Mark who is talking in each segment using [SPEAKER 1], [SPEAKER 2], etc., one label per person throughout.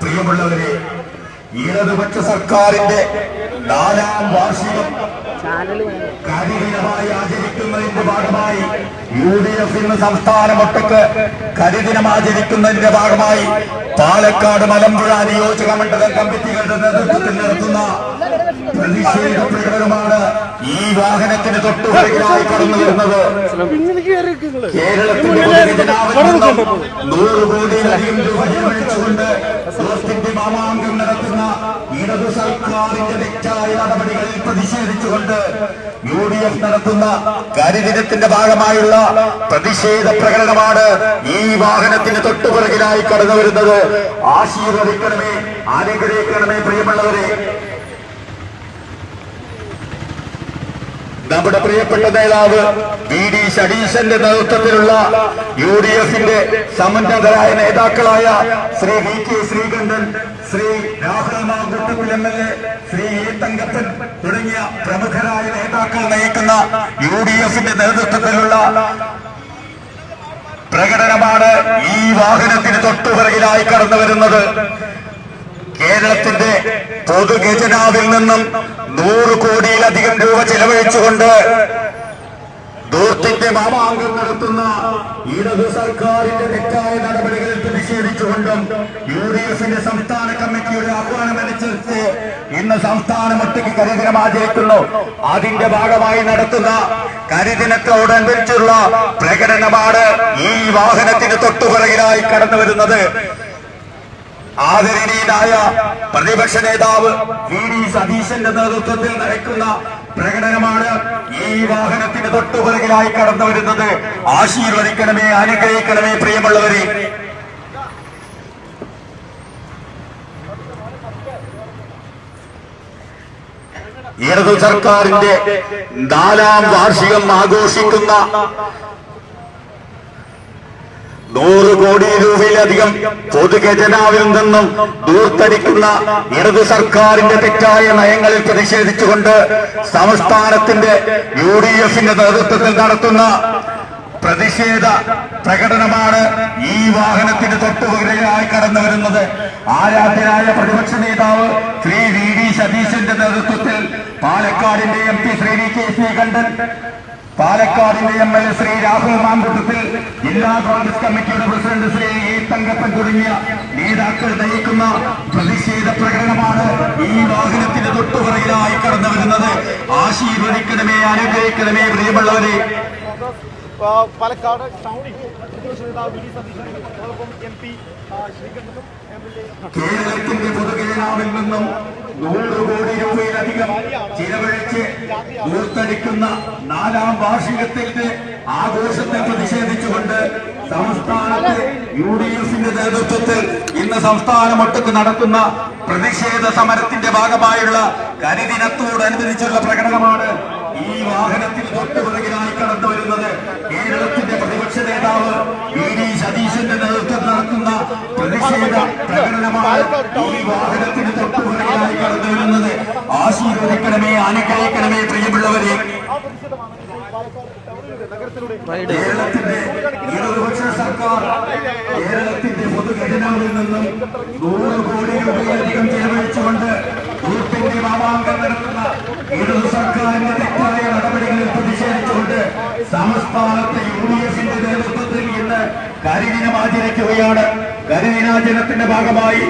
[SPEAKER 1] പ്രിയമുള്ളവരെ ഇടതുപക്ഷ സർക്കാരിന്റെ നാലാം വാർഷികം കരിദിനമായി ആചരിക്കുന്നതിന്റെ ഭാഗമായി യു ഡി എഫ് ഇന്ന് സംസ്ഥാനമൊട്ടക്ക് കരിദിനം ആചരിക്കുന്നതിന്റെ ഭാഗമായി പാലക്കാട് മലമ്പുഴ നിയോജക മണ്ഡലം കമ്മിറ്റികളുടെ നേതൃത്വത്തിൽ നടത്തുന്ന പ്രതിഷേധ പ്രകടനമാണ് ഈ വാഹനത്തിന് തൊട്ടുപുറകിലായി കടന്നു വരുന്നത്. കേരളത്തിന്റെ നൂറ് കോടിയിലധികം രൂപ ചെലവഴിച്ചുകൊണ്ട് ഇടതു സർക്കാരിന്റെ തെറ്റായ നടപടികളിൽ പ്രതിഷേധിച്ചുകൊണ്ട് യു ഡി എഫ് നടത്തുന്ന കരിദിനത്തിന്റെ ഭാഗമായുള്ള പ്രതിഷേധ പ്രകടനമാണ് ഈ വാഹനത്തിന് തൊട്ടുപിറകിലായി കടന്നു വരുന്നത് ആശീർവദിക്കണമേ അനുഗ്രഹിക്കണമേ പ്രിയമുള്ളവരെ. നമ്മുടെ പ്രിയപ്പെട്ട നേതാവ് വി ഡി സതീശന്റെ നേതൃത്വത്തിലുള്ള യു ഡി എഫിന്റെ സമന്നതരായ നേതാക്കളായ Shri V K Sreekandan Shri Rahul Mamkootathil M L A Shri A Thankappan തുടങ്ങിയ പ്രമുഖരായ നേതാക്കൾ നയിക്കുന്ന യു ഡി എഫിന്റെ നേതൃത്വത്തിലുള്ള പ്രകടനമാണ് ഈ വാഹനത്തിന് തൊട്ടുപിറകിലായി കടന്നു വരുന്നത് കേരളത്തിന്റെ പൊതുഖജനാവിൽ നിന്നും നൂറ് കോടിയിലധികം രൂപ ചെലവഴിച്ചുകൊണ്ട് ദൂർത്തിന്റെ മാമാങ്കം നടത്തുന്ന ഇടതു സർക്കാരിന്റെ തെറ്റായ നടപടികളിൽ പ്രതിഷേധിച്ചുകൊണ്ടും യു ഡി എഫിന്റെ സംസ്ഥാന കമ്മിറ്റിയുടെ ആഹ്വാനം അനുസരിച്ച് ഇന്ന് സംസ്ഥാനം ഒറ്റയ്ക്ക് കരിദിനം ആചരിക്കുന്നു. അതിന്റെ ഭാഗമായി നടത്തുന്ന കരിദിനത്തോടനുബന്ധിച്ചുള്ള പ്രകടനമാണ് ഈ വാഹനത്തിന് തൊട്ടുപുറകിലായി കടന്നു വരുന്നത് ആദരണീയനായ പ്രതിപക്ഷ നേതാവ് വി ഡി സതീശന്റെ നേതൃത്വത്തിൽ നടക്കുന്ന പ്രകടനമാണ് ഈ വാഹനത്തിന് തൊട്ടുപിറകിലായി കടന്നു വരുന്നത്. ആശീർവദിക്കണമേ അനുഗ്രഹിക്കണമേ പ്രിയമുള്ളവരെ. ഇടതു സർക്കാരിന്റെ നാലാം വാർഷികം ആഘോഷിക്കുന്ന നൂറ് കോടി രൂപയിലധികം പൊതുഖജനാവിൽ നിന്നും ദൂർത്തടിക്കുന്ന ഇടത് സർക്കാരിന്റെ തെറ്റായ നയങ്ങളിൽ പ്രതിഷേധിച്ചുകൊണ്ട് സംസ്ഥാനത്തിന്റെ യു ഡി എഫിന്റെ നേതൃത്വത്തിൽ നടത്തുന്ന പ്രതിഷേധ പ്രകടനമാണ് ഈ വാഹനത്തിന് തൊട്ടുപുകയായി കടന്നു വരുന്നത് ആരാധ്യനായ പ്രതിപക്ഷ നേതാവ് ശ്രീ വി ഡി സതീശന്റെ നേതൃത്വത്തിൽ പാലക്കാടിന്റെ M P Shri V K Sreekandan പാലക്കാടിന്റെ M L A Shri Rahul Mamkootathil ജില്ലാ കോൺഗ്രസ് കമ്മിറ്റിയുടെ പ്രസിഡന്റ് ശ്രീ എ തങ്കപ്പൻ തുടങ്ങിയ നേതാക്കൾ നയിക്കുന്ന പ്രതിഷേധ പ്രകടനമാണ് ഈ വാഹനത്തിന്റെ തൊട്ടുപുറകിലായി കടന്നു വരുന്നത്. ആശീർവദിക്കണമേ അനുഗ്രഹിക്കണമേ പ്രിയമുള്ളവരെ.
[SPEAKER 2] പാലക്കാട് ടൗണിൽ
[SPEAKER 1] കേരളത്തിന്റെ പൊതുഖജനാവിൽ നിന്നും നൂറ് കോടി ചിലവഴിച്ച് ഊർത്തടിക്കുന്ന നാലാം വാർഷികത്തിന്റെ ആഘോഷത്തെ പ്രതിഷേധിച്ചുകൊണ്ട് സംസ്ഥാനത്ത് യു ഡി എഫിന്റെ നേതൃത്വത്തിൽ ഇന്ന് സംസ്ഥാനമൊട്ടുക്ക് നടത്തുന്ന പ്രതിഷേധ സമരത്തിന്റെ ഭാഗമായുള്ള കരിദിനത്തോടനുബന്ധിച്ചുള്ള പ്രകടനമാണ് ഈ വാഹനത്തിൽ തൊട്ടുപിറകിലായി കടന്നു വരുന്നത്. കേരളത്തിന്റെ പ്രതിപക്ഷ നേതാവ് വി ഡി സതീശന്റെ നേതൃത്വം നടത്തുന്ന പ്രതിഷേധ പ്രകടനമാണ് ഈ വാഹനത്തിന് തൊട്ടുപിറകിലായി കടന്നു വരുന്നത്. ആശീർവദിക്കണമേ അനുഗ്രഹിക്കണമേ പ്രിയമുള്ളവരെ. കേരളത്തിന്റെ ഇടതുപക്ഷ സർക്കാർ കേരളത്തിന്റെ പൊതുഖജനാവിൽ നിന്നും നൂറ് കോടി രൂപയിലധികം ചെലവഴിച്ചുകൊണ്ട് ഗ്രൂപ്പിന്റെ മാമാങ്കം നടത്തുന്ന ഇടതു സർക്കാരിന്റെ തെറ്റായ നടപടികളിൽ പ്രതിഷേധിച്ചുകൊണ്ട് സംസ്ഥാനത്തെ യു ഡി എഫിന്റെ നേതൃത്വത്തിൽ ഇന്ന് കരിദിനം ആചരിക്കുകയാണ്. കരിദിനാചരണത്തിന്റെ ഭാഗമായി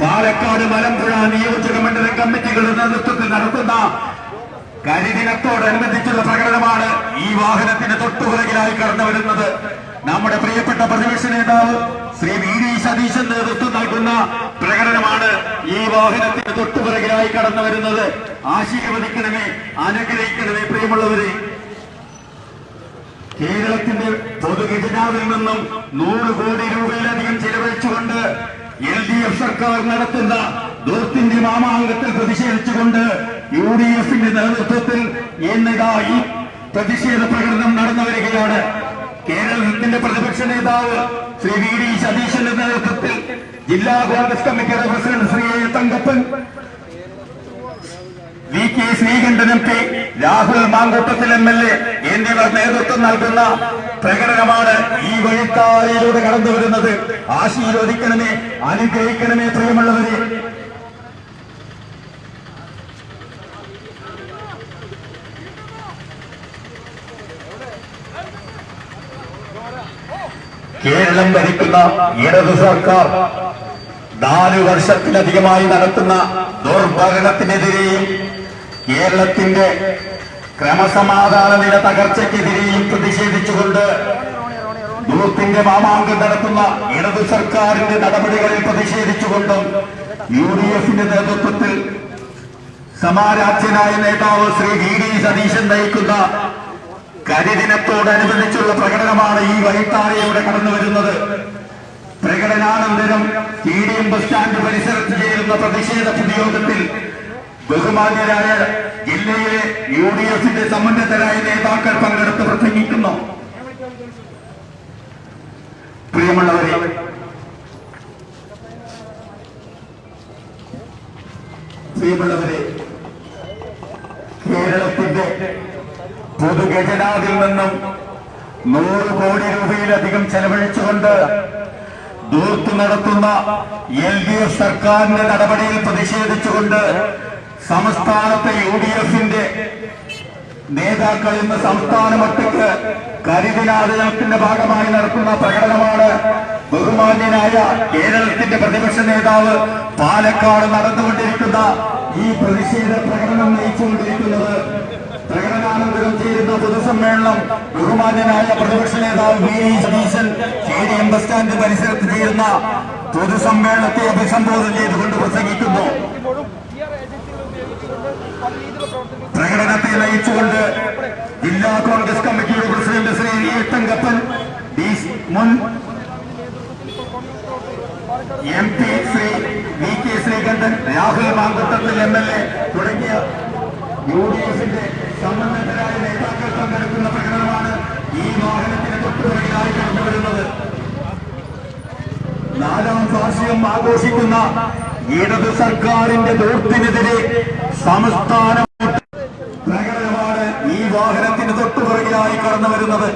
[SPEAKER 1] പാലക്കാട് മലമ്പുഴ നിയോജക മണ്ഡലം കമ്മിറ്റികളുടെ നേതൃത്വത്തിൽ നടത്തുന്ന കരിദിനത്തോടനുബന്ധിച്ചുള്ള പ്രകടനമാണ് ഈ വാഹനത്തിന് തൊട്ടുപുറകിലായി കടന്നു വരുന്നത്. നമ്മുടെ പ്രിയപ്പെട്ട പ്രതിപക്ഷ നേതാവ് ശ്രീ വി ഡി സതീശൻ നേതൃത്വം നൽകുന്ന പ്രകടനമാണ് ഈ വാഹനത്തിന് തൊട്ടുപിറകിലായി കടന്നു വരുന്നത്. ആശീർവദിക്കണമേ അനുഗ്രഹിക്കണമേ പ്രിയമുള്ളവരെ. കേരളത്തിന്റെ പൊതുഖജനാവിൽ നിന്നും നൂറ് കോടി രൂപയിലധികം ചെലവഴിച്ചുകൊണ്ട് എൽ ഡി എഫ് സർക്കാർ നടത്തുന്ന ദൂർത്തിന്റെ മാമാങ്കത്തിൽ പ്രതിഷേധിച്ചുകൊണ്ട് യു ഡി എഫിന്റെ നേതൃത്വത്തിൽ ഇന്നിതാ ഈ പ്രതിഷേധ പ്രകടനം നടന്നു വരികയാണ്. കേരളത്തിന്റെ പ്രതിപക്ഷ നേതാവ് ശ്രീ വി ഡി സതീശന്റെ നേതൃത്വത്തിൽ ജില്ലാ കോൺഗ്രസ് കമ്മിറ്റിയുടെ president Shri Thankappan V K Sreekandan M P Rahul Mamkootathil M L A എന്നിവർ നേതൃത്വം നൽകുന്ന പ്രകടനമാണ് ഈ വഴിത്താരയിലൂടെ കടന്നു വരുന്നത്. ആശീർവദിക്കണമേ അനുഗ്രഹിക്കണമേ പ്രിയമുള്ളവരെ. കേരളം ഭരിക്കുന്ന ഇടതു സർക്കാർ നാല് വർഷത്തിലധികമായി നടത്തുന്ന ദുർഭരണത്തിനെതിരെയും കേരളത്തിന്റെ ക്രമസമാധാന നില തകർച്ചയ്ക്കെതിരെയും പ്രതിഷേധിച്ചുകൊണ്ട് ദൂത്തിന്റെ മാമാങ്കം നടത്തുന്ന ഇടതു സർക്കാരിന്റെ നടപടികളിൽ പ്രതിഷേധിച്ചുകൊണ്ടും യു ഡി എഫിന്റെ നേതൃത്വത്തിൽ സമാരാജ്യനായ നേതാവ് ശ്രീ വി ഡി സതീശൻ നയിക്കുന്ന കരിദിനത്തോടനുബന്ധിച്ചുള്ള പ്രകടനമാണ് ഈ വൈത്താരയിലൂടെ കടന്നു വരുന്നത്. പ്രകടനാനന്തരം T D M bus stand പരിസരത്ത് ചേരുന്ന പ്രതിഷേധ പൊതുയോഗത്തിൽ ബഹുമാന്യരായ ജില്ലയിലെ യു ഡി എഫിന്റെ സമുന്നതരായ നേതാക്കൾ പങ്കെടുത്ത് പ്രസംഗിക്കുന്നു. പ്രിയമുള്ളവരെ പ്രിയമുള്ളവരെ കേരളത്തിന്റെ പൊതുഗജനാതിൽ നിന്നും നൂറ് കോടി രൂപയിലധികം ചെലവഴിച്ചുകൊണ്ട് ദൂർത്ത് നടത്തുന്ന എൽ ഡി എഫ് സർക്കാരിന്റെ നടപടിയിൽ പ്രതിഷേധിച്ചുകൊണ്ട് സംസ്ഥാനത്തെ യു ഡി എഫിന്റെ നേതാക്കൾ ഇന്ന് സംസ്ഥാന മട്ടിക്ക് കരിദിനാചരണത്തിന്റെ ഭാഗമായി നടത്തുന്ന പ്രകടനമാണ് ബഹുമാന്യനായ കേരളത്തിന്റെ പ്രതിപക്ഷ നേതാവ് പാലക്കാട് നടന്നുകൊണ്ടിരിക്കുന്ന ഈ പ്രതിഷേധ പ്രകടനം നയിച്ചുകൊണ്ടിരിക്കുന്നത്. പ്രകടനാനന്തരം ചേരുന്ന പൊതുസമ്മേളനം ബഹുമാന്യനായ പ്രതിപക്ഷ നേതാവ് V A Satheesan stadium bus stand പരിസരത്ത് ചേരുന്ന പൊതുസമ്മേളനത്തെ അഭിസംബോധന ചെയ്തുകൊണ്ട് പ്രസംഗിക്കുന്നു. പ്രകടനത്തെ നയിച്ചുകൊണ്ട് ജില്ലാ കോൺഗ്രസ് കമ്മിറ്റിയുടെ പ്രസിഡന്റ് ശ്രീ സി മുൻ M P Shri V K Sreekandan Rahul Mamkootathil M L A തുടങ്ങിയ യു ഡി എഫിന്റെ സമ്മതരായ നേതാക്കൾ പങ്കെടുക്കുന്ന പ്രകടനമാണ് ഈ വാഹനത്തിന് തൊട്ടുപിറകിലായി കണ്ടുവരുന്നത് നാലാം വാർഷികം ആഘോഷിക്കുന്ന ഇടത് സർക്കാരിന്റെ ദൂർത്തിനെതിരെ സംസ്ഥാന പ്രകടനമാണ് ഈ വാഹനത്തിന് തൊട്ടുപുറകിലായി കടന്നു വരുന്നത്